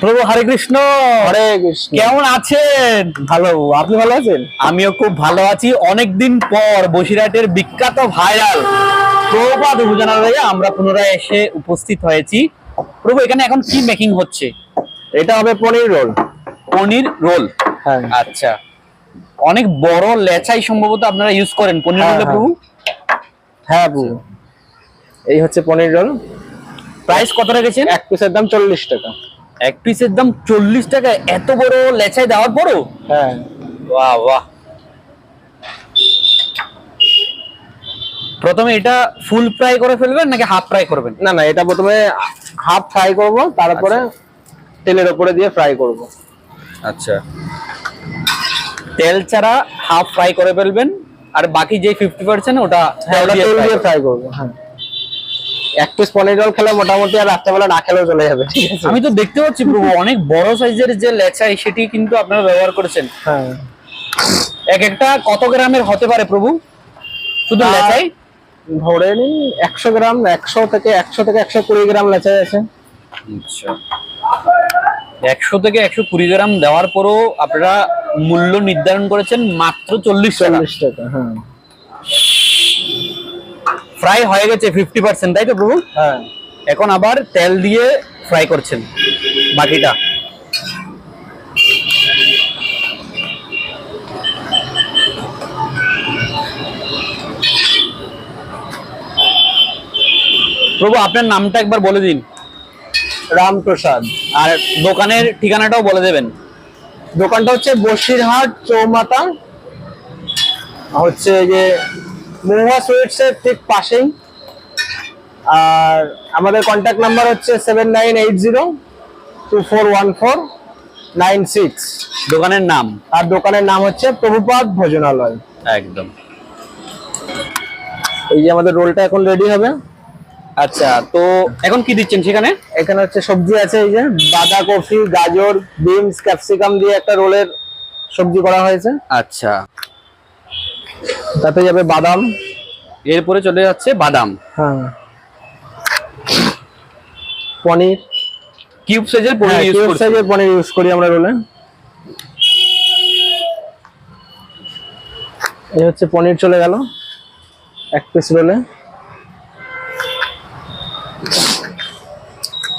প্রভু হরে কৃষ্ণ। হরে কৃষ্ণ। কেমন আছেন? ভালো আপনি ভালো আছেন? আমিও খুব ভালো আছি। অনেকদিন পর বসিরহাটের বিখ্যাত ভাইরাল প্রভুপাদ অভিযানালয়ে আমরা পুনরায় এসে উপস্থিত হয়েছি। প্রভু এখানে এখন কি মেকিং হচ্ছে? এটা হবে পনির রোল। পনির রোল? হ্যাঁ। আচ্ছা। অনেক বড় লেচাই সম্ভবত আপনারা ইউজ করেন পনির হ্যাঁ, রোলে হ্যাঁ। প্রভু? হ্যাঁ বু এই হচ্ছে পনির রোল। প্রাইস কত রেখেছেন? এক পিসের দাম চল্লিশ টাকা। এক পিসের দাম চল্লিশ টাকা এত বড় লেচাই দেওয়ার পরও? হ্যাঁ। বাহ বাহ। প্রথমে এটা ফুল ফ্রাই করে ফেলবেন নাকি হাফ ফ্রাই করবেন? না না এটা প্রথমে হাফ ফ্রাই করব তারপরে তেলের উপরে দিয়ে ফ্রাই করব। আচ্ছা। তেল ছাড়া হাফ ফ্রাই করে ফেলবেন আর বাকি যে ফিফটি পার্সেন্ট ওটা হ্যাঁ তেল দিয়ে। ফ্রাই করব হ্যাঁ। এক পিস পনির রোল খেলে মোটামুটি আর রাত্রেবেলা না খেলেও চলে যাবে আমি তো দেখতে পাচ্ছি প্রভু অনেক বড় সাইজের যে লেচাই সেটি কিন্তু আপনারা ব্যবহার করেছেন। হ্যাঁ। এক একটা কত গ্রামের হতে পারে প্রভু? শুধু লেচাই? ধরে নিন একশো গ্রাম একশো থেকে একশো থেকে একশো কুড়ি গ্রাম লেচাই আছে। আচ্ছা। একশো থেকে একশো কুড়ি গ্রাম দেওয়ার পরও আপনারা মূল্য নির্ধারণ করেছেন মাত্র চল্লিশ চল্লিশ টাকা হ্যাঁ। ফ্রাই হয়ে গেছে ফিফটি পার্সেন্ট তাই তো প্রভু? হ্যাঁ। এখন আবার তেল দিয়ে ফ্রাই করছেন বাকিটা। প্রভু আপনার নামটা একবার বলে দিন। রামপ্রসাদ। আর দোকানের ঠিকানাটাও বলে দেবেন। দোকানটা হচ্ছে বসিরহাট চৌমাতা হচ্ছে যে মহুয়া সুইটস এর ঠিক পাশেই। আর আমাদের কন্ট্যাক্ট নাম্বার হচ্ছে seven nine eight zero two four one four nine six দোকানের নাম? আর দোকানের নাম হচ্ছে প্রভুপাদ ভোজনালয়। একদম। এই যে আমাদের রোলটা এখন রেডি হবে। আচ্ছা তো এখন কি দিচ্ছেন সেখানে? এখানে হচ্ছে সবজি আছে এই যে বাঁধাকপি গাজর বিনস ক্যাপসিকাম দিয়ে একটা রোলের সবজি করা হয়েছে। আচ্ছা। তাতে যাবে বাদাম। এরপরে চলে যাচ্ছে বাদাম। হ্যাঁ। পনির। কিউব সাইজের পনির হ্যাঁ, ইউজ করছি। size এর পনির ইউজ করি আমরা রোলে। এই হচ্ছে পনির চলে গেল এক পিস রোলে।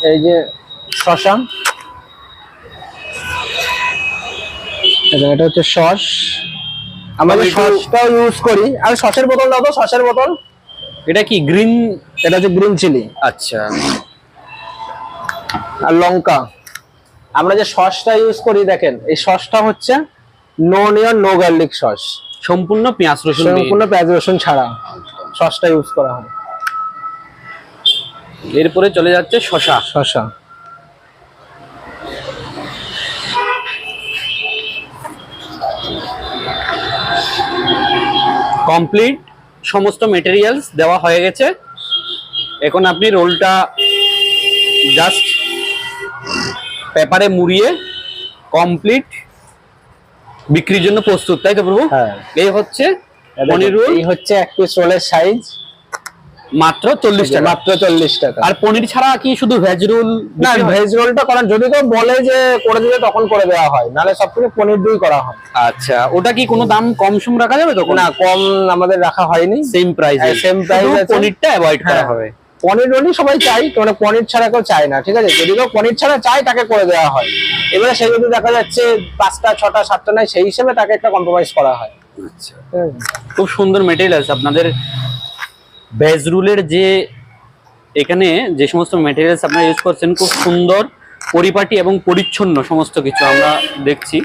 এই যে শশা। এটা হচ্ছে সস আমরা যে সসটাও ইউজ করি আর সসের বোতল দাও তো সসের বোতল। এটা কি গ্রিন এটা হচ্ছে গ্রিন চিলি আচ্ছা। আর লঙ্কা। আমরা যে সসটা ইউজ করি দেখেন এই সসটা হচ্ছে no onion no garlic sauce. সম্পূর্ণ পেঁয়াজ রসুন সম্পূর্ণ পেঁয়াজ রসুন ছাড়া সসটা ইউজ করা হয়। এরপরে চলে যাচ্ছে শশা শসা। কমপ্লিট সমস্ত মেটেরিয়ালস দেওয়া হয়ে গেছে। এখন আপনি রোলটা জাস্ট পেপারে মুড়িয়ে কমপ্লিট বিক্রির জন্য প্রস্তুত তাই তো প্রভু? হ্যাঁ। এই হচ্ছে পনির রোল এই হচ্ছে এক পিস রোলের সাইজ মাত্র চল্লিশ টাকা মাত্র চল্লিশ টাকা আর পনির ছাড়া কি শুধু ভেজ রোল না ভেজ রোলটা করার যদি কেউ বলে যে করে দিবে তখন করে দেওয়া হয়। নাহলে সব থেকে পনির দিয়ে করা হয়। আচ্ছা ওটা কি কোনো দাম কম সম রাখা যাবে তো না কম আমাদের রাখা হয়নি। সেম প্রাইস price আছে। পনিরটা অ্যাভয়েড করা হ্যাঁ। হবে। পনির রোলই সবাই চাই মানে পনির ছাড়া কেউ চায় না ঠিক আছে? যদি কেউ পনির ছাড়া চায় তাকে করে দেওয়া হয়। এবারে সে যদি দেখা যাচ্ছে পাঁচটা ছটা সাতটা নাই সেই হিসেবে তাকে একটা কম্প্রোমাইজ করা হয়। আচ্ছা। খুব সুন্দর মেটেরিয়ালস আপনাদের ভেজ রুলের যে এখানে যে সমস্ত ম্যাটেরিয়ালস আপনারা ইউজ করছেন, খুব সুন্দর, পরিপাটি এবং পরিচ্ছন্ন সমস্ত কিছু আমরা দেখছি।